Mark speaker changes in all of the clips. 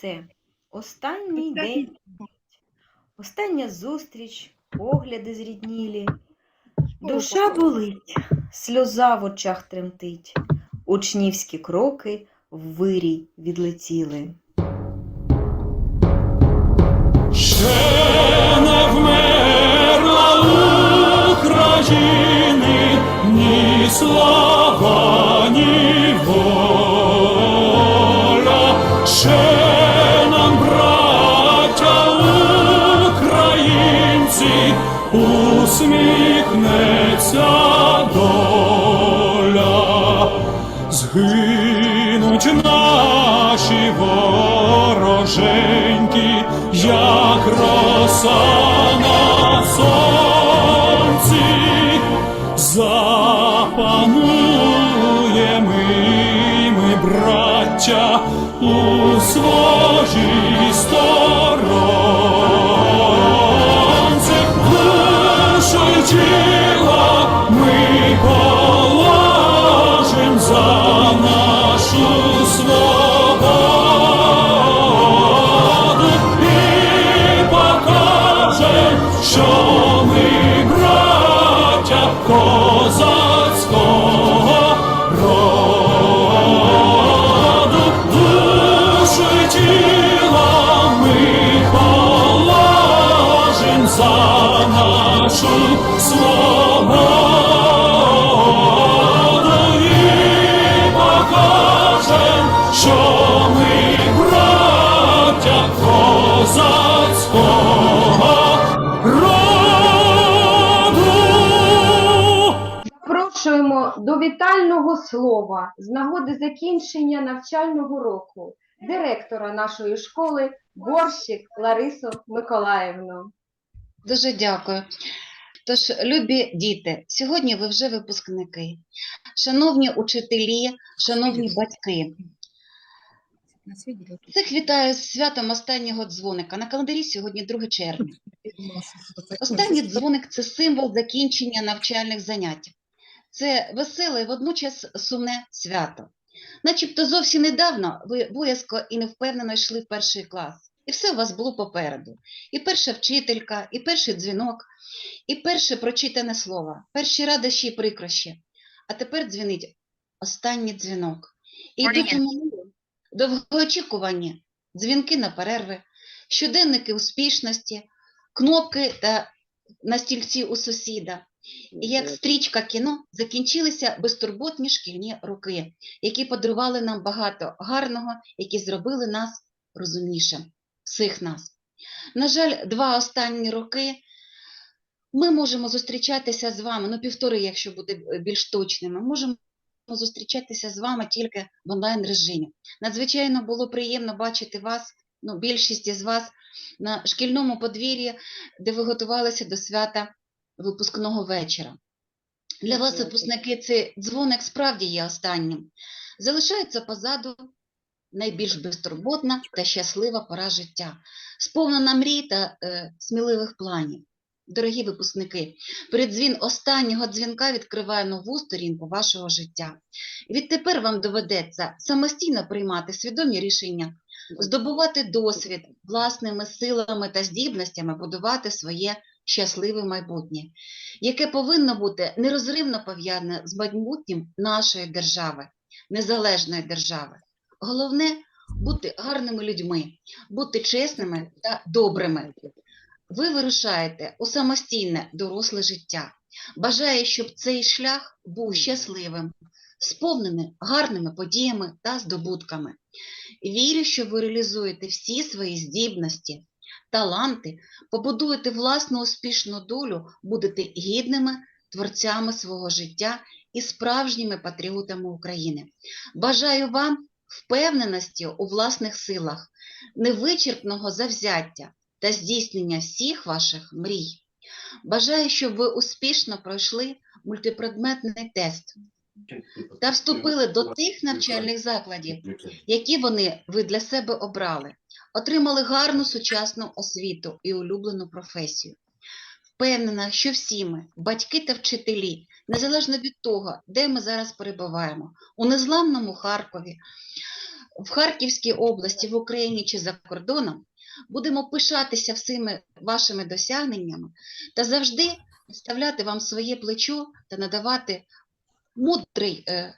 Speaker 1: це останній день, остання зустріч, погляди зріднілі. Душа болить, сльоза в очах тремтить, учнівські кроки в вирій відлетіли.
Speaker 2: Вороженьки, як роса на сонці, запануємо ми, браття, у своїй сторонці, душу й ми положим за нашу свободу нашу свободу що ми браття.
Speaker 3: Запрошуємо до вітального слова з нагоди закінчення навчального року директора нашої школи Борщик Ларису Миколаївну.
Speaker 4: Дуже дякую. Тож, любі діти, сьогодні ви вже випускники. Шановні учителі, шановні батьки, всіх вітаю з святом останнього дзвоника. На календарі сьогодні 2 червня. Останній дзвоник це символ закінчення навчальних занять. Це веселе і водночас сумне свято. Начебто зовсім недавно ви боязко і невпевнено йшли в перший клас, і все у вас було попереду. І перша вчителька, і перший дзвінок, і перше прочитане слово, перші радощі і прикрощі. А тепер дзвінить останній дзвінок. І йдуть довгоочікувані дзвінки на перерви, щоденники успішності, кнопки та на стільці у сусіда. І як стрічка кіно закінчилися безтурботні шкільні роки, які подарували нам багато гарного, які зробили нас розумнішим, всіх нас. На жаль, два останні роки ми можемо зустрічатися з вами, ну півтори, якщо бути е, більш точними, можемо зустрічатися з вами тільки в онлайн режимі. Надзвичайно було приємно бачити вас, ну, більшість із вас на шкільному подвір'ї, де ви готувалися до свята випускного вечора. Для вас, випускники, цей дзвоник справді є останнім. Залишається позаду найбільш безтурботна та щаслива пора життя, сповнена мрій та е, сміливих планів. Дорогі випускники, передзвін останнього дзвінка відкриває нову сторінку вашого життя. Відтепер вам доведеться самостійно приймати свідомі рішення, здобувати досвід власними силами та здібностями будувати своє щасливе майбутнє, яке повинно бути нерозривно пов'язане з майбутнім нашої держави, незалежної держави. Головне бути гарними людьми, бути чесними та добрими. Ви вирушаєте у самостійне доросле життя. Бажаю, щоб цей шлях був щасливим, сповненим гарними подіями та здобутками. Вірю, що ви реалізуєте всі свої здібності, таланти, побудуєте власну успішну долю, будете гідними творцями свого життя і справжніми патріотами України. Бажаю вам впевненості у власних силах, невичерпного завзяття та здійснення всіх ваших мрій. Бажаю, щоб ви успішно пройшли мультипредметний тест та вступили до тих навчальних закладів, які вони ви для себе обрали, отримали гарну сучасну освіту і улюблену професію. Впевнена, що всі ми, батьки та вчителі, незалежно від того, де ми зараз перебуваємо, у незламному Харкові, в Харківській області, в Україні чи за кордоном, будемо пишатися всіми вашими досягненнями та завжди ставляти вам своє плечо та надавати мудрий, е,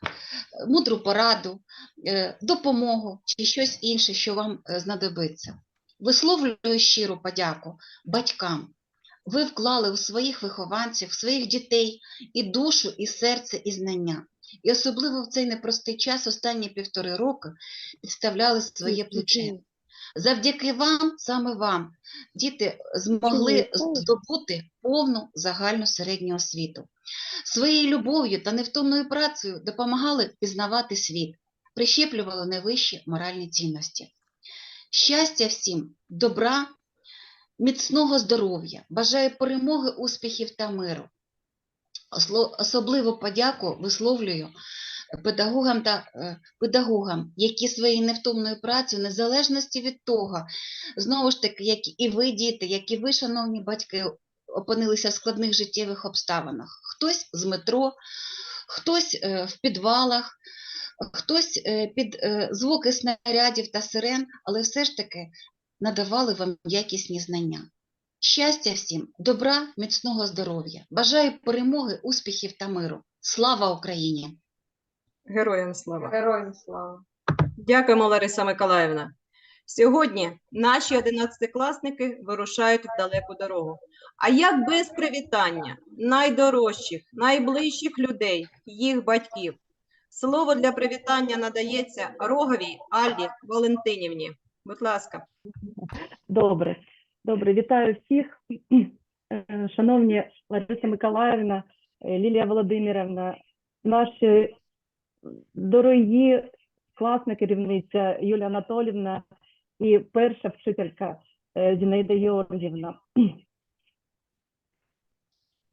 Speaker 4: мудру пораду, е, допомогу чи щось інше, що вам е, знадобиться. Висловлюю щиру подяку батькам. Ви вклали у своїх вихованців, в своїх дітей і душу, і серце, і знання. І особливо в цей непростий час, останні півтори роки, підставляли своє плече. Завдяки вам, саме вам, діти змогли здобути повну загальну середню освіту. Своєю любов'ю та невтомною працею допомагали пізнавати світ, прищеплювали найвищі моральні цінності. Щастя всім, добра, міцного здоров'я, бажаю перемоги, успіхів та миру. Особливу подяку висловлюю педагогам та е, педагогам, які своєю невтомною працею, незалежності від того, знову ж таки, як і ви, діти, як і ви, шановні батьки, опинилися в складних життєвих обставинах. Хтось з метро, хтось е, в підвалах, хтось е, під е, звуки снарядів та сирен, але все ж таки надавали вам якісні знання. Щастя всім, добра, міцного здоров'я. Бажаю перемоги, успіхів та миру. Слава Україні!
Speaker 5: Героям слава.
Speaker 3: Героям слава.
Speaker 5: Дякуємо, Лариса Миколаївна. Сьогодні наші одинадцятикласники вирушають в далеку дорогу. А як без привітання найдорожчих, найближчих людей, їх батьків? Слово для привітання надається Роговій Аллі Валентинівні. Будь ласка.
Speaker 6: Добре, добре, вітаю всіх. Е, Шановні Лариса Миколаївна, е, Лілія Володимирівна, наші дорогі класна керівниця Юлія Анатолівна і перша вчителька е, Зінаїда Георгіївна.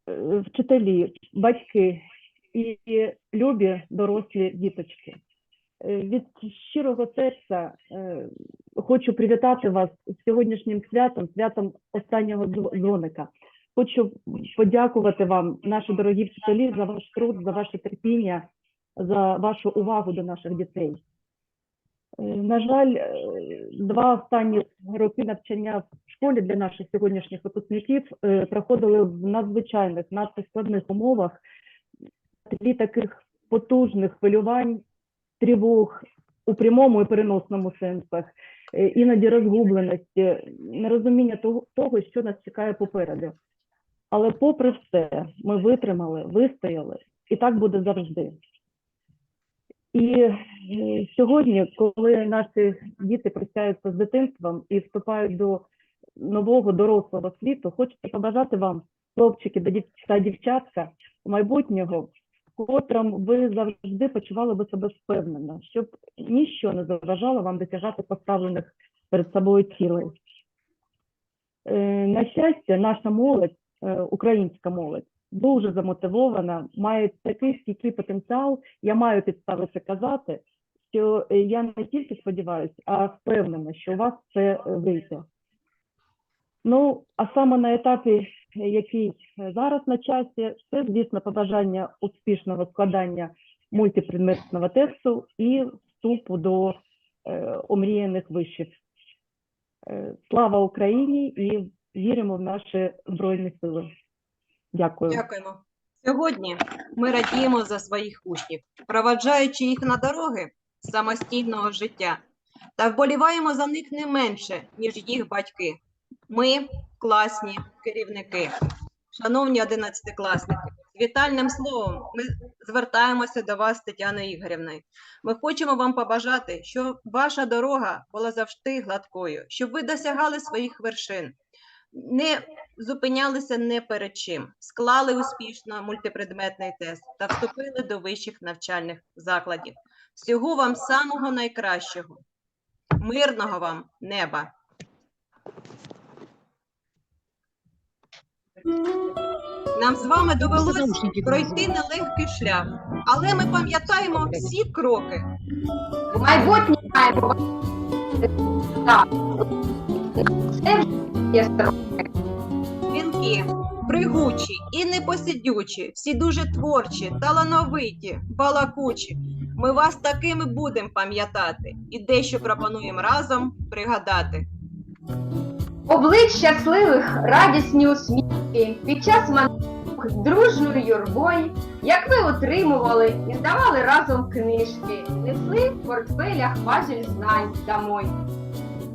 Speaker 6: Е, Вчителі, батьки і любі дорослі діточки. Від щирого серця хочу привітати вас з сьогоднішнім святом, святом останнього дзво- дзвоника. Хочу подякувати вам, наші дорогі вчителі, за ваш труд, за ваше терпіння, за вашу увагу до наших дітей. Е, На жаль, е, два останні роки навчання в школі для наших сьогоднішніх випускників е, проходили в надзвичайних, надто складних умовах, тлі таких потужних хвилювань, тривог у прямому і переносному сенсах, іноді розгубленості, нерозуміння того, що нас чекає попереду. Але попри все, ми витримали, вистояли, і так буде завжди. І е, сьогодні, коли наші діти прощаються з дитинством і вступають до нового дорослого світу, хочеться побажати вам, хлопчики та дівчатка, майбутнього, в котрому ви завжди почували би себе впевнено, щоб ніщо не заважало вам досягати поставлених перед собою цілей. Е, На щастя, наша молодь, е, українська молодь, дуже замотивована, має такий стійкий потенціал. Я маю підстави це казати, що е, я не тільки сподіваюся, а впевнена, що у вас це вийде. Ну, а саме на етапі, який е, зараз на часі, це, звісно, побажання успішного складання мультипредметного тесту і вступу до е, омріяних вишів. Е, Слава Україні і віримо в наші Збройні Сили. Дякую.
Speaker 5: Дякуємо. Сьогодні ми радіємо за своїх учнів, проваджаючи їх на дороги самостійного життя та вболіваємо за них не менше, ніж їх батьки. Ми класні керівники. Шановні одинадцятикласники, вітальним словом ми звертаємося до вас, Тетяно Ігорівною. Ми хочемо вам побажати, щоб ваша дорога була завжди гладкою, щоб ви досягали своїх вершин, не зупинялися не перед чим, склали успішно мультипредметний тест та вступили до вищих навчальних закладів. Всього вам самого найкращого, мирного вам неба. Нам з вами довелося пройти нелегкий шлях, але ми пам'ятаємо всі кроки.
Speaker 3: Майбутнє маємо.
Speaker 5: Дзвінки, пригучі і непосидючі, всі дуже творчі, талановиті, балакучі. Ми вас такими будемо пам'ятати і дещо пропонуємо разом пригадати.
Speaker 3: Облич щасливих, радісні усмішки, під час мандрівок дружною юрбою, як ви отримували і здавали разом книжки, несли в портфелях важіль знань домой.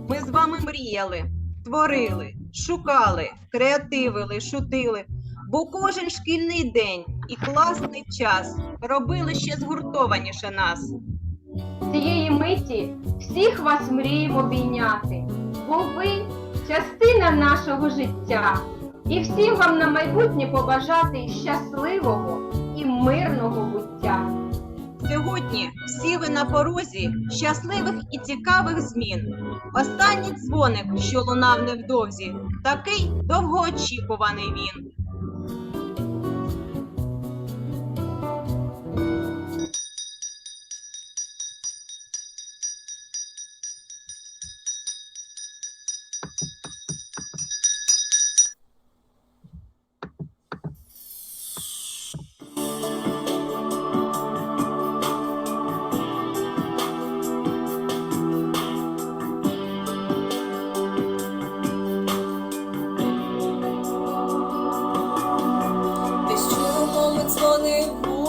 Speaker 5: Ми з вами мріяли, творили, шукали, креативили, шутили, бо кожен шкільний день і класний час робили ще згуртованіше нас.
Speaker 3: Цієї миті всіх вас мріємо обійняти, бо ви частина нашого життя. І всім вам на майбутнє побажати щасливого і мирного буття.
Speaker 5: Сьогодні всі ви на порозі щасливих і цікавих змін. Останній дзвоник, що лунав невдовзі, такий довгоочікуваний він.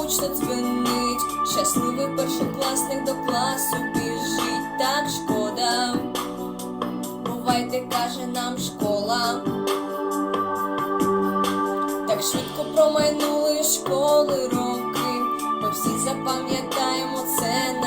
Speaker 7: Гучно дзвенить. Щасливий першокласник до класу біжить, так шкода. Бувайте, каже нам школа. Так швидко промайнули школи роки. Ми всі запам'ятаємо це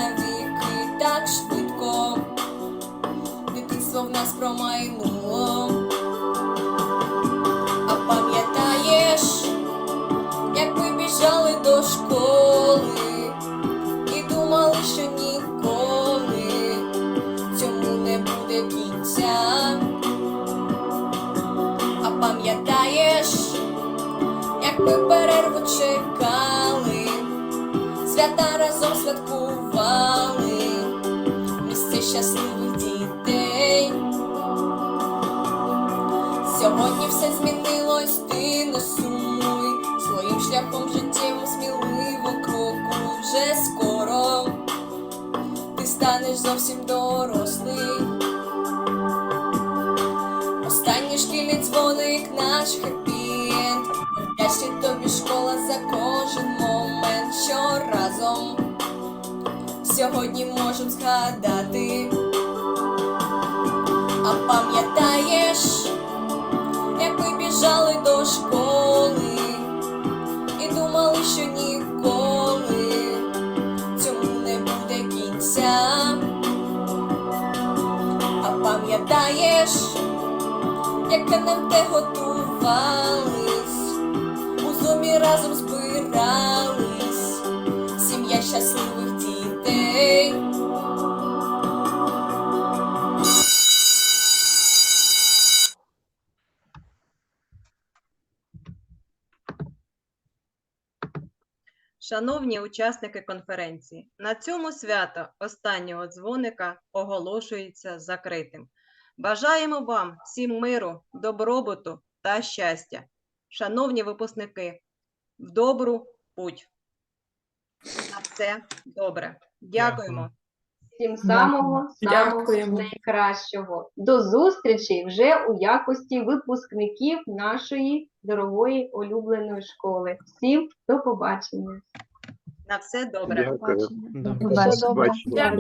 Speaker 7: чекали, свята разом святкували, місце щасливих дітей. Сьогодні все змінилось, ти не сумуй, своїм шляхом життєвим сміливо крокуй вже скоро. Ти станеш зовсім дорослий. Останній шкільний дзвоник наш хеппі-енд. Школа за кожен момент, що разом сьогодні можем згадати. А пам'ятаєш? як ми біжали до школи і думали, що ніколи цьому не буде кінця. А пам'ятаєш, як НМТ готувались, у зумі разом збирались, сім'я щасливих дітей.
Speaker 5: Шановні учасники конференції, на цьому свято останнього дзвоника оголошується закритим. Бажаємо вам всім миру, добробуту та щастя. Шановні випускники, в добру путь. На все добре. Дякуємо.
Speaker 3: Всім самого, самого найкращого. До зустрічі вже у якості випускників нашої дорогої улюбленої школи. Всім до побачення.
Speaker 5: На все добре.
Speaker 8: Дякую.
Speaker 9: До
Speaker 8: До побачення.
Speaker 9: побачення.